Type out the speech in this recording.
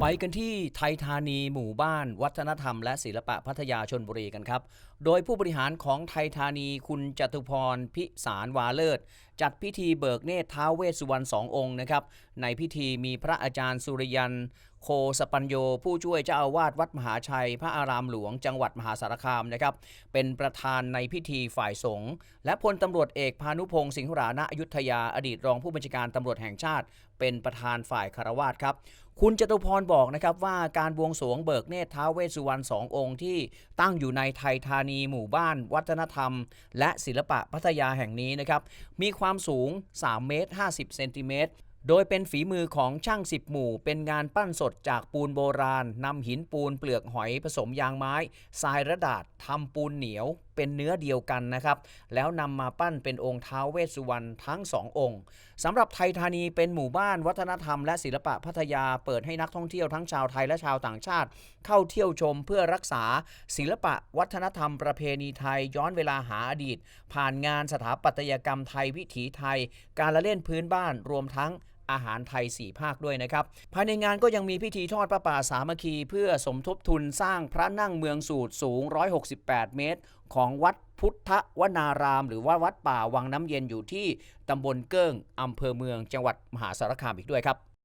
ไปกันที่ไทยธานีหมู่บ้าน วัฒนธรรม และศิลปะพัทยาชนบุรีกันครับ โดยผู้บริหารของไทยธานีคุณจตุพรพิสารวาเลิศ จัดพิธีเบิกเนตรท้าวเวสสุวรรณสององค์นะครับ ในพิธีมีพระอาจารย์สุริยันโคสปัญโยผู้ช่วยเจ้าอาวาสวัดมหาชัย พระอารามหลวงจังหวัดมหาสารคามนะครับ เป็นประธานในพิธีฝ่ายสงฆ์และพลตำรวจเอกพานุพงศ์สิงหรานะอยุธยาอดีตรองผู้บัญชาการตำรวจแห่งชาติ เป็นประธานฝ่ายคารวาสครับคุณจตุพรบอกนะครับว่าการบวงสรวงเบิกเนตรท้าวเวสสุวรรณสององค์ที่ตั้งอยู่ในไทยธานีหมู่บ้าน วัฒนธรรม และศิลปะพัทยาแห่งนี้นะครับมีความสูง3เมตร50เซนติเมตร โดยเป็นฝีมือของช่างสิบหมู่ เป็นงานปั้นสดจากปูนโบราณนำหินปูนเปลือกหอยผสมยางไม้ทรายระดาษทำปูนเหนียวเป็นเนื้อเดียวกันนะครับ แล้วนำมาปั้นเป็นองค์ท้าวเวสสุวรรณทั้งสององค์สำหรับไทยธานีเป็นหมู่บ้านวัฒนธรรมและศิลปะพัทยาเปิดให้นักท่องเที่ยวทั้งชาวไทยและชาวต่างชาติ เข้าเที่ยวชมเพื่อรักษา ศิลปะวัฒนธรรมประเพณีไทยย้อนเวลาหาอดีต ผ่านงานสถาปัตยกรรมไทยวิถีไทย การละเล่นพื้นบ้านรวมทั้ง อาหารไทย 4 ภาคด้วยนะครับ ภายในงานก็ยังมีพิธีทอดพระป่าสามัคคีเพื่อสมทบทุนสร้างพระนั่งเมืองสูตรสูง 168 เมตร ของวัดพุทธวนาราม หรือว่าวัดป่าวังน้ำเย็นอยู่ที่ตำบลเกิ้งอำเภอเมืองจังหวัดมหาสารคามอีกด้วยครับ